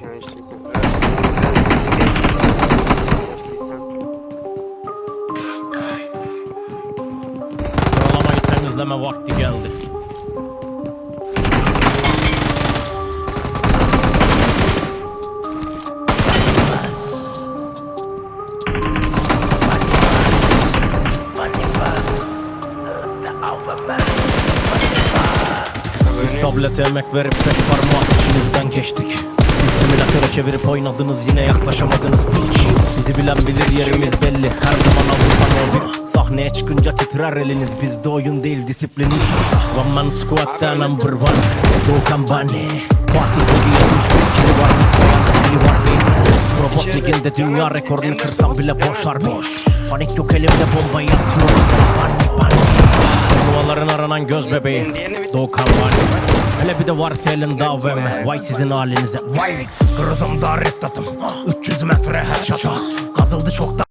istiyorsan. Sıralamayı temizleme vakti geldi. Biz tablete emek verip tek parmak içinizden geçtik Emülatöre çevirip oynadınız yine yaklaşamadınız. Piç Bizi bilen bilir yerimiz belli. Her zaman Avrupa Nordic Sahneye çıkınca titrer eliniz. Bizde oyun değil disiplin. One man squad'da number one Doğukan Bani Fatih Kogi yazmış Türkiye var bir koyan biri var. Bir Robot liginde dünya rekorunu kırsam bile boşlar boş. Panik yok elimde bombayı atıyorum Bani aranan göz bebeği Doğukan var. Hele bir de varsa elinde AVM Vay sizin halinize. Vay Kırızım da reddatım 300 metre headshot